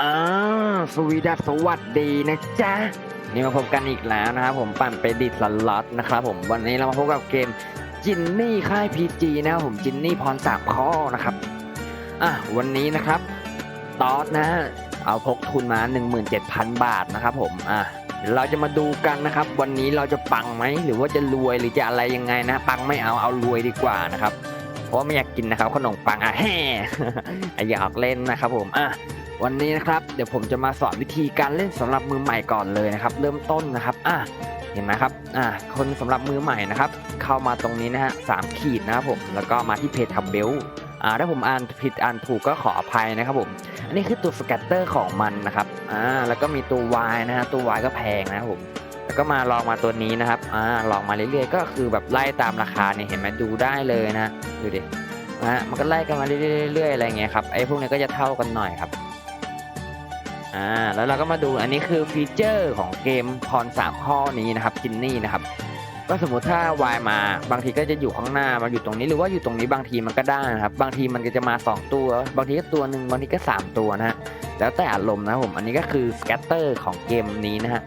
อ่าสวีดัสสวัสดีนะจ๊ะ นี่มาพบกันอีกแล้วนะครับผมปั่นไปดิดสล็อตนะครับผมวันนี้เรามาพบกับเกมจินนี่ค่ายพีจีนะครับผมจินนี่พรสามข้อนะครับอะวันนี้นะครับตอสนะเอาพกทุนมา 17,000 บาทนะครับผมอะเดี๋ยวเราจะมาดูกันนะครับ วันนี้เราจะปังไหมหรือว่าจะรวยหรือจะอะไรยังไงนะปังไม่เอาเอารวยดีกว่านะครับ เพราะไม่อยากกินนะครับขนมปังอะแฮ่อยากเล่นนะครับผมอะ วันนี้นะครับเดี๋ยวผมจะมาสอนวิธีการเล่นสำหรับมือใหม่ก่อนเลยนะครับ เริ่มต้นนะครับอะเห็นไหมครับอะคนสำหรับมือใหม่นะครับ เข้ามาตรงนี้นะฮะสามขีดนะครับผมแล้วก็มาที่เพจทับเบลอ่าถ้าผมอ่านผิดอ่านถูกก็ขออภัยนะครับผมอันนี้คือตัวสแกตเตอร์ของมันนะครับอ่าแล้วก็มีตัว Y นะฮะตัว Y ก็แพงนะครับผมแล้วก็มาลองมาตัวนี้นะครับอ่าลองมาเรื่อยๆ ก็คือแบบไล่ตามราคาเนี่ยเห็นไหมดูได้เลยนะดูดินะฮะมันก็ไล่กันมาเรื่อยๆอะไรเงี้ยครับไอ้พวกนี้ก็จะเท่ากันหน่อยครับ อ่าแล้วเราก็มาดูอันนี้คือฟีเจอร์ของเกมพรสามข้อนี้นะครับจินนี่นะครับก็สมมติถ้าวายมาบางทีก็จะอยู่ข้างหน้ามาอยู่ตรงนี้หรือว่าอยู่ตรงนี้บางทีมันก็ได้นะครับ บางทีมันก็จะมา 2 ตัว บางทีก็ตัวหนึ่งบางทีก็ 3 ตัวนะฮะแล้วแต่อารมณ์นะผมอันนี้ก็คือสแกตเตอร์ของเกมนี้นะฮะ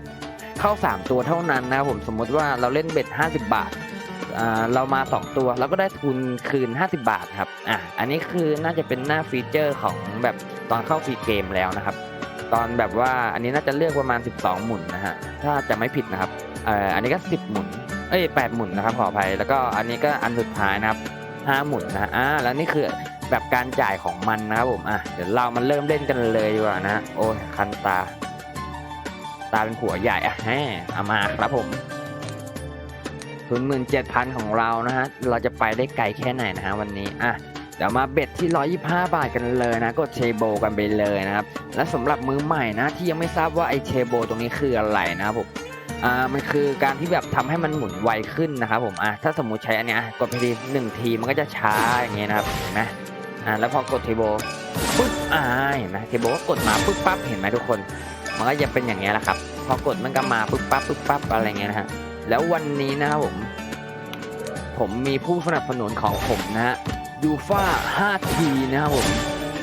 เข้า 3 ตัวเท่านั้นนะผมสมมุติว่าเราเล่นเบ็ด50 บาทอ่าเรามา 2 ตัวเราก็ได้ทุนคืน 50 บาทครับอะอันนี้คือน่าจะเป็นหน้าฟีเจอร์ของแบบตอนเข้าฟรีเกมแล้วนะครับ ตอนแบบว่าอันนี้น่าจะเลือกประมาณ 12 หมุนนะฮะถ้าจะไม่ผิดนะครับเอ่ออันนี้ก็ 10 หมุนเอ้ย8หมุนนะครับขออภัยแล้วก็อันนี้ก็อันสุดท้ายนะครับ5หมุนนะอ่าแล้วนี่คือแบบการจ่ายของมันนะครับผมอะเดี๋ยวเรามาเริ่มเล่นกันเลยดีกว่านะโอ้ยคันตา ตาเป็นผัวใหญ่อะแฮเอามาครับผมทุนหมื่นเจ็ดพันของเรานะฮะเราจะไปได้ไกลแค่ไหนนะฮะวันนี้อะ เดี๋ยวมาเบ็ดที่ 125 บาทกันเลยนะกดเชโบกันไปเลยนะครับ และสำหรับมือใหม่นะที่ยังไม่ทราบว่าไอเชโบตรงนี้คืออะไรนะครับผมอ่ามันคือการที่แบบทำให้มันหมุนไวขึ้นนะครับผมอะถ้าสมมุติใช้อันเนี้ยกดไปทีหนึ่งทีมันก็จะช้าอย่างเงี้ยนะครับเห็นไหมอ่าแล้วพอกดเทโบปึ๊บอ่าเห็นไหมเทโบก็กดมาปึ๊บปั๊บเห็นไหมทุกคน มันก็จะเป็นอย่างเงี้ยแหละครับ พอกดมันก็มาปึ๊บปั๊บปึ๊บปั๊บอะไรเงี้ยนะฮะแล้ววันนี้นะครับผม ผมมีผู้สนับสนุนของผมนะฮะ ยูฟ่า 5T นะครับผม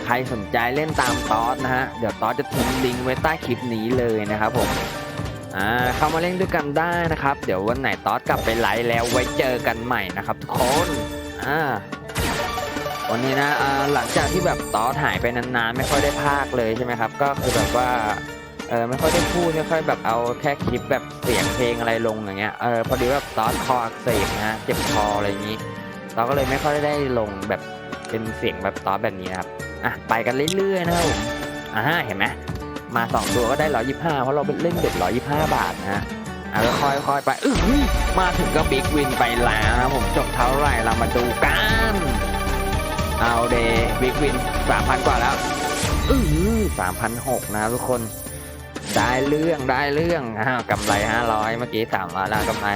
ใครสนใจเล่นตามตอสนะฮะ เดี๋ยวตอสจะทิ้งลิงก์ไว้ใต้คลิปนี้เลยนะครับผม อ่า เข้ามาเล่นด้วยกันได้นะครับ เดี๋ยววันไหนตอสกลับไปไลฟ์แล้วไว้เจอกันใหม่นะครับทุกคน อ่า วันนี้นะอ่าหลังจากที่แบบตอสหายไปนานๆ ไม่ค่อยได้พากเลยใช่ไหมครับ ก็คือแบบว่าเออไม่ค่อยได้พูดไม่ค่อยแบบเอาแค่คลิปแบบเสียงเพลงอะไรลงอย่างเงี้ยเออพอดีว่าตอสคออักเสบนะเจ็บคออะไรอย่างงี้ เราก็เลยไม่ค่อยได้ลงแบบเป็นเสียงแบบตอสแบบนี้นะครับอะไปกันเรื่อยๆนะครับผมอ่าเห็นไหมมาสองตัวก็ได้ร้อยยี่ห้าเพราะเราเล่นเบ็ดร้อยยี่ห้าบาทนะฮะอะค่อยๆไปอื้อมาถึงก็บิ๊กวินไปแล้วนะผมจบเท่าไหร่เรามาดูกันเอาเดบิ๊กวินสามพันกว่าแล้วอือสามพันหกนะทุกคนได้เรื่องได้เรื่องอ้าวกำไรห้าร้อยเมื่อกี้สามร้อยแล้วกำไร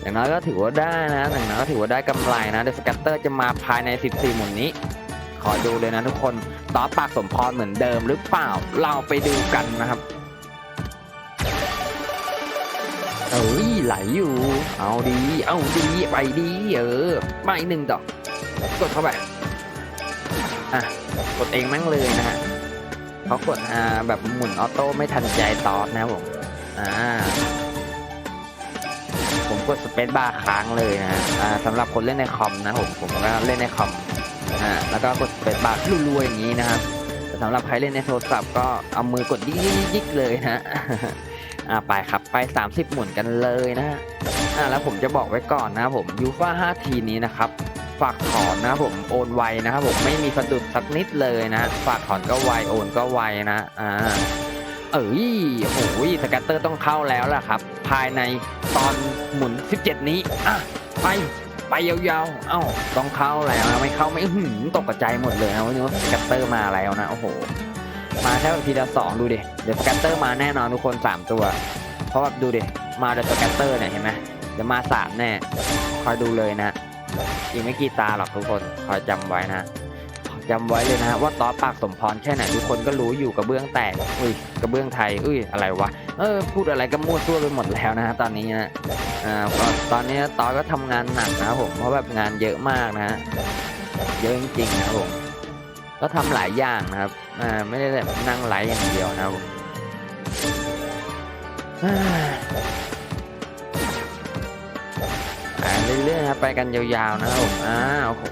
อย่างน้อยก็ถือว่าได้นะอย่างน้อยก็ถือว่าได้กำไรนะเดสกัตเตอร์จะมาภายใน 14 หมุนนี้ ขอดูเลยนะทุกคนต่อปากสมพรเหมือนเดิมหรือเปล่าเราไปดูกันนะครับเอ้ยไหลอยู่ เอาดี เอาดีไปดีเออไปหนึ่งดอกกดเข้าไปอะกดเองแม่งเลยนะฮะเขากดอ่าแบบหมุนออโต้ไม่ทันใจตอสนะผมอ่า ผมกดสเปซบาร์ค้างเลยนะฮะสำหรับคนเล่นในคอมนะผมผมก็เล่นในคอมอ่าแล้วก็กดสเปซบาร์รัวๆอย่างนี้นะครับแต่สำหรับใครเล่นในโทรศัพท์ก็เอามือกดยิกๆเลยนะฮะอ่าไปครับไป 30 หมุนกันเลยนะฮะอ่าแล้วผมจะบอกไว้ก่อนนะผมยูฟ่า5ทีนี้นะครับฝากถอนนะผมโอนไวนะครับผมไม่มีสะดุดสักนิดเลยนะฝากถอนก็ไวโอนก็ไวนะอ่า เอ้ยโอ้โหสแกตเตอร์ต้องเข้าแล้วล่ะครับ ภายในตอนหมุน 17 นี้อะไปไปยาวๆ เอ้า ต้องเข้าแล้วไม่เข้าไม่หือตกกระจหมดเลยนะวันนี้ว่าสแกตเตอร์มาแล้วนะ โอ้โห มาแค่ทีละสองดูดิ เดี๋ยวสแกตเตอร์มาแน่นอนทุกคน 3 ตัว เพราะแบบดูดิ มาเดี๋ยวสแกตเตอร์เนี่ยเห็นไหมเดี๋ยวมาสามแน่ คอยดูเลยนะ อีกไม่กี่ตาหรอกทุกคน คอยจำไว้นะ จำไว้เลยนะฮะว่าต่อปากสมพรแค่ไหนทุกคนก็รู้อยู่กระเบื้องแตกอุ้ยกระเบื้องไทยอุ้ยอะไรวะเออพูดอะไรก็มั่วซั่วไปหมดแล้วนะฮะตอนนี้นะอ่าตอนนี้ต่อก็ทำงานหนักนะครับผมเพราะแบบงานเยอะมากนะฮะเยอะจริงๆนะครับผมก็ทำหลายอย่างนะครับอ่าไม่ได้แบบนั่งไลฟ์อย่างเดียวนะครับ เรื่อยๆนะครับไปกันยาวๆนะครับผมอ้าวโอ้โห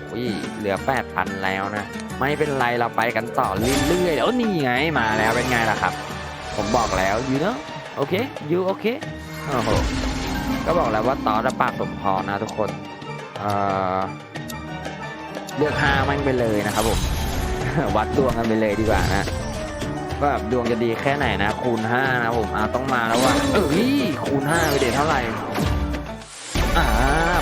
เหลือแปดพันแล้วนะ ไม่เป็นไรเราไปกันต่อเรื่อยๆแล้วนี่ไงมาแล้วเป็นไงล่ะครับ ผมบอกแล้วยูเนาะโอเคยูโอเคโอ้โหก็บอกแล้วว่าต่อระปากสมพรนะทุกคนเอ่อเลือกห้ามันไปเลยนะครับผมวัดดวงกันไปเลยดีกว่านะว่าแบบดวงจะดีแค่ไหนนะ คูณห้านะผมอ่าต้องมาแล้วว่าเอ้ยคูณห้าไปเด็ดเท่าไหร่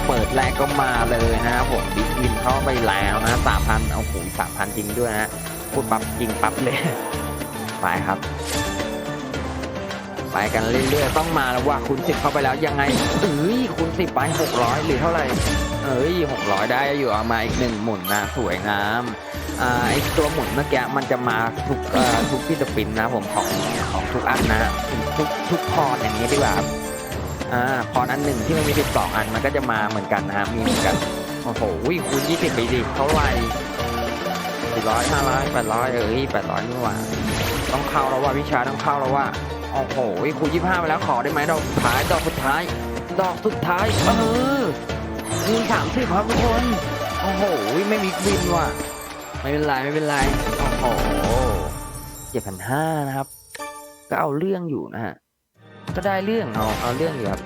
เปิดแรกก็มาเลยนะครับผมบิ๊กวินเข้าไปแล้วนะสามพันเอาหูสามพันจริงด้วยนะพูดปั๊บจริงปั๊บเลย ไปครับ ไปกันเรื่อยๆต้องมาแล้วว่าคูณสิบเข้าไปแล้วยังไงเอ้ยคูณสิบไปหกร้อยหรือเท่าไหร่เอ้ยหกร้อยได้อยู่เอามาอีกหนึ่งหมุนนะสวยงามอ่าไอตัวหมุนเมื่อกี้มันจะมาทุกทุกที่จะปินนะผมของของทุกอันนะทุกทุกพอร์ตอย่างนี้ดีกว่าครับ อ่าพอร์ตอันหนึ่งที่มันมีสิบสองอันมันก็จะมาเหมือนกันนะฮะมีเหมือนกัน โอ้โหคูณยี่สิบไปดิเท่าไหร่สี่ร้อยห้าร้อยแปดร้อยเอ้ยแปดร้อยนี่หว่าต้องเข้าแล้วว่าวิชาต้องเข้าแล้วว่า โอ้โหคูณยี่ห้าไปแล้วขอได้ไหมดอกสุดท้ายดอกสุดท้าย ดอกสุดท้ายเออมีสามสิบครับทุกคน โอ้โหไม่มีวินว่ะไม่เป็นไรไม่เป็นไรโอ้โหเจ็ดพันห้านะครับ ก็เอาเรื่องอยู่นะฮะ ก็ได้เรื่องเอาเอาเรื่องอยู่ครับ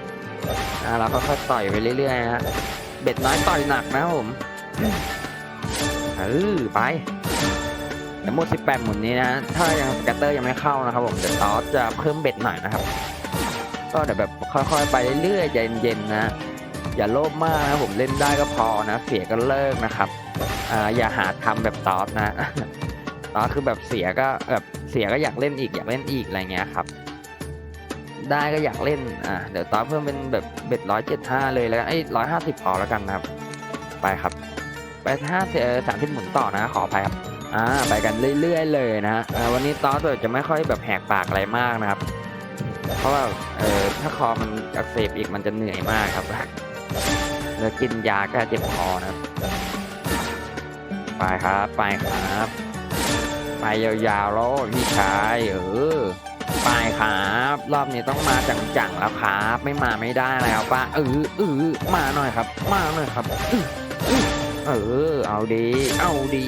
อ่าเราก็ค่อยต่อยไปเรื่อยๆฮะเบ็ดน้อยต่อยหนักนะผมเออไปเดี๋ยวหมด 18 หมุนนี้นะ ถ้ายังสแกตเตอร์ยังไม่เข้านะครับผมเดี๋ยวตอสจะเพิ่มเบ็ดหน่อยนะครับ ก็เดี๋ยวแบบค่อยๆไปเรื่อยๆเย็นๆนะ อย่าโลภมากนะผมเล่นได้ก็พอนะ เสียก็เลิกนะครับอ่าอย่าหาทำแบบตอสนะตอสคือแบบเสียก็แบบเสียก็อยากเล่นอีกอยากเล่นอีกอะไรเงี้ยครับ ได้ก็อยากเล่น อ่าเดี๋ยวตอเพิ่มเป็นแบบเบ็ดร้อยเจ็ดห้าเลยแล้วกันไอ้ร้อยห้าสิบพอแล้วกันนะครับ ไปครับ ไปห้าสามสิบหมุนต่อนะ ขออภัยครับ อ่า ไปกันเรื่อยๆเลยนะอ่าวันนี้ตอสจะไม่ค่อยแบบแหกปากอะไรมากนะครับ เพราะว่า เออถ้าคอมันอักเสบอีกมันจะเหนื่อยมากครับ แล้วกินยาก้เจ็บคอนะไปครับ ไปครับ ไปยาวๆแล้วพี่ชาย เออ ไปครับ รอบนี้ต้องมาจังๆแล้วครับ ไม่มาไม่ได้แล้วป้าเออเออมาหน่อยครับ มาหน่อยครับเออเออเอาดี เอาดี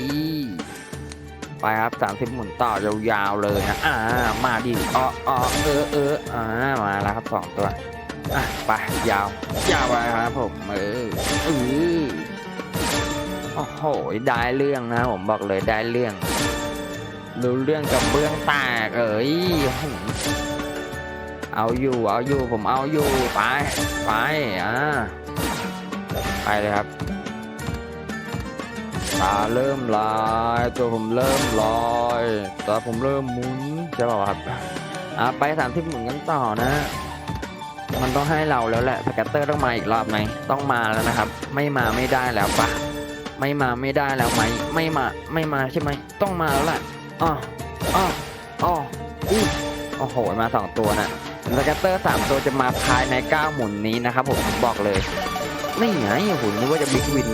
ไปครับสามสิบหมุนต่อยาวๆเลยนะอ่ามาดิอ๋ออ๋อเออเอออ่ามาแล้วครับสองตัวอะไปยาวยาวไปครับผมเออเออโอ้โหได้เรื่องนะผมบอกเลยได้เรื่อง รู้เรื่องกับเบื้องแตกเอ้ยเอาอยู่เอาอยู่ผมเอาอยู่ไปไปอ่าไปเลยครับตาเริ่มลายตัวผมเริ่มลอยตาผมเริ่มหมุนจะบอกครับอะไปสามสิบหมุนกันต่อนะมันต้องให้เราแล้วแหละสแกตเตอร์ต้องมาอีกรอบไหมต้องมาแล้วนะครับ ไม่มาไม่ได้แล้วปะไม่มาไม่ได้แล้วไหมไม่มาไม่มาใช่ไหมต้องมาแล้วแหละ อ๋ออ๋ออ๋ออู้โอ้โหมาสองตัวนะสแกตเตอร์สามตัวจะมาภายในเก้าหมุนนี้นะครับผมบอกเลย ไม่ไงหุ่นนึกว่าจะบิ๊กวิน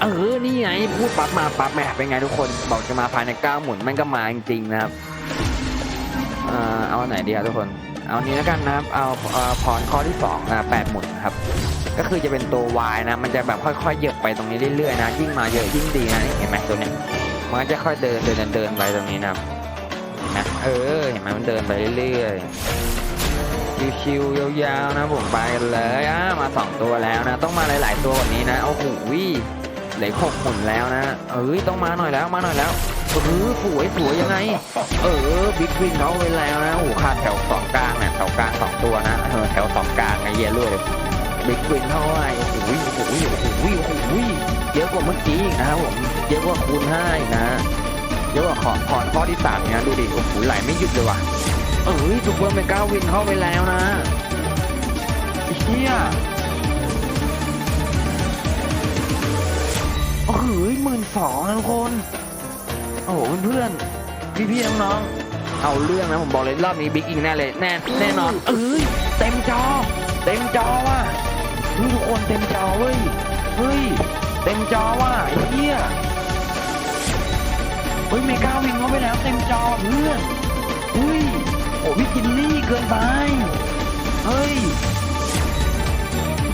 เออ นี่ไง พูดปั๊บมาปั๊บแหมเป็นไงทุกคน บอกจะมาภายในเก้าหมุนมันก็มาจริงๆนะครับ เอ่อ เอาไหนดีครับทุกคน เอานี้แล้วกันนะครับ เอาผ่อพรข้อที่สองนะแปดหมุนครับ ก็คือจะเป็นตัว Y นะ มันจะแบบค่อยๆเหยียบไปตรงนี้เรื่อยๆนะยิ่งมาเยอะยิ่งดีนะเห็นไหมตัวเนี้ยมันก็จะค่อยเดินเดินเดินไปตรงนี้นะเห็นไหมเออเห็นไหมมันเดินไปเรื่อยๆชิวๆยาวๆนะผมไปกันเลยอะมาสองตัวแล้วนะ ต้องมาหลาย ๆ ตัวกว่านี้นะโอ้โหเหลือหกหมุนแล้วนะเอ้ยต้องมาหน่อยแล้วมาหน่อยแล้วเออสวยสวยยังไง เออบิ๊กวินเขาไปแล้วนะโอ้ขาดแถวสองกลางเนี่ยแถวกลางสองตัวนะเออแถวสองกลางไอ้เหี้ยรวยเลย บิ๊กวินเท่าไหร่โอ้โหโอ้โหโอ้โหโอ้โหเยอะกว่าเมื่อกี้อีกนะครับผมเยอะกว่าคูณห้านะเยอะกว่าขอขอข้อที่สามเนี่ยดูดิโอ้โหไหลไม่หยุดเลยว่ะเอ้ยถูกเพิ่มเป็นเก้าวินเข้าไปแล้วนะไอ้เฮียโอ้โหหมื่นสองนะทุกคนโอ้โหเพื่อนพี่พี่น้องเอาเรื่องนะผมบอกเลยรอบนี้บิ๊กอิงแน่เลยแน่แน่นอนเอ้ยเต็มจอ เต็มจอว่ะ เฮ้ยทุกคนเต็มจอเว้ย เฮ้ย เต็มจอว่ะไอ้เหี้ยเฮ้ยเมกาวินเข้าไปแล้วเต็มจอเพื่อนอุ้ยโอ้พี่จินนี่เกินไป เฮ้ย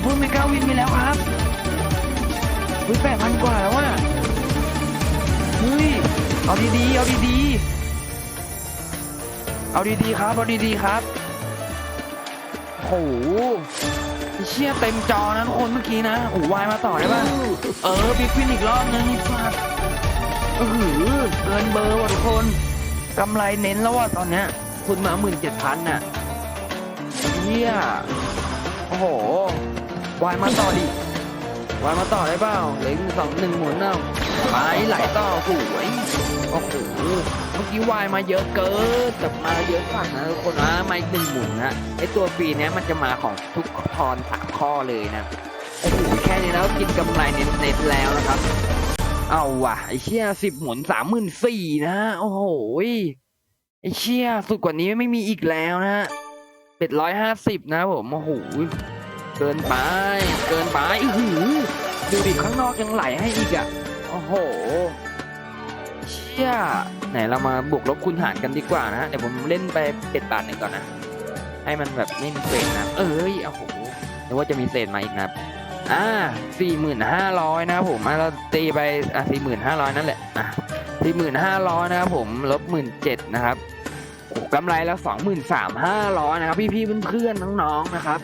เพิ่มเมกาวินไปแล้วครับเฮ้ยแปดพันกว่าแล้วว่ะเฮ้ย เอาดีๆ เอาดีๆ เอาดีๆ ครับ เอาดีๆ ครับโอ้โหไอ้ เชี่ยเต็มจอนะทุกคนเมื่อกี้นะโอ้โหวายมาต่อได้ป่ะ เออบิ๊กฟินอีกรอบนึงฟาดเออเกินเบอร์ว่ะทุกคนกำไรเน้นแล้วว่ะตอนเนี้ยคุณมาหมื่นเจ็ดพันน่ะเยี่ยโอ้โหวายมาต่อดิวายมาต่อได้เปล่าเหลือสองหนึ่งหมุนเอ้า ไปไหลต่อสวยโอ้โหเมื่อกี้วายมาเยอะเกินแต่มาเยอะกว่านะทุกคนนะมาอีกหนึ่งหมุนนะไอตัวฟีเนี้ยมันจะมาของทุกพรสามข้อเลยนะโอ้โหแค่นี้แล้วกินกำไรเน็ตๆแล้วนะครับ เอาว่ะไอเชี่ยสิบหมุนสามหมื่นสี่นะโอ้โหไอเชี่ยสุดกว่านี้ไม่มีอีกแล้วนะฮะเป็ดร้อยห้าสิบนะผมโอ้โหเกินไป เกินไปอือหือดูดิข้างนอกยังไหลให้อีกอะ โอ้โห เชี่ยไหนเรามาบวกลบคูณหารกันดีกว่านะ เดี๋ยวผมเล่นไปเป็ดบาทหนึ่งก่อนนะ ให้มันแบบไม่มีเศษนะ เอ้ยโอ้โหนึกว่าจะมีเศษมาอีกนะครับอ่าสี่หมื่นห้าร้อยนะครับผมอะเราตีไปอะสี่หมื่นห้าร้อยนั่นแหละ อะสี่หมื่นห้าร้อยนะครับผมลบหมื่นเจ็ดนะครับกำไรแล้วสองหมื่นสามห้าร้อยนะครับ พี่ๆเพื่อนๆน้องๆนะครับ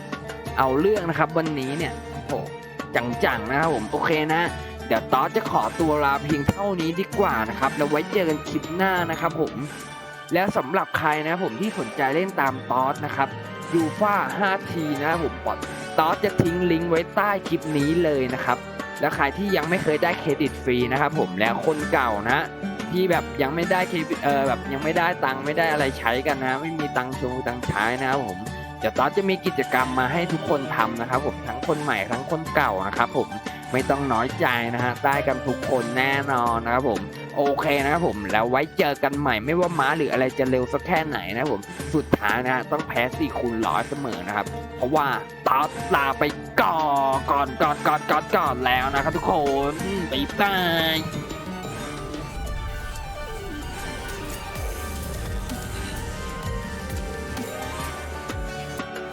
เอาเรื่องนะครับวันนี้เนี่ยโอ้จังๆนะครับผม โอเคนะ ดี๋ยวตอดจะขอตัวลาเพียงเท่านี้ดีกว่านะครับแล้วไว้เจอกันคลิปหน้านะครับผม แล้วสำหรับใครนะผมที่สนใจเล่นตามตอดนะครับยูฟ่า 5T นะผมปลดตอดจะทิ้งลิงก์ไว้ใต้คลิปนี้เลยนะครับ แล้วใครที่ยังไม่เคยได้เครดิตฟรีนะครับผมแล้วคนเก่านะที่แบบยังไม่ได้เครดิตเออแบบยังไม่ได้ตังค์ไม่ได้อะไรใช้กันนะ ไม่มีตังค์ชงตังค์ใช้นะครับผม เดี๋ยวต๊อดจะมีกิจกรรมมาให้ทุกคนทำนะครับ ผมทั้งคนใหม่ทั้งคนเก่านะครับ ผมไม่ต้องน้อยใจนะฮะได้กันทุกคนแน่นอนนะครับผมโอเคนะครับผมแล้วไว้เจอกันใหม่ไม่ว่าม้าหรืออะไรจะเร็วสักแค่ไหนนะผมสุดท้ายนะฮะต้องแพ้สี่คูณร้อยเสมอนะครับ เพราะว่าตอดลาไปก่อนก่อนก่อนก่อนก่อนก่อนแล้วนะครับทุกคนบ๊ายบาย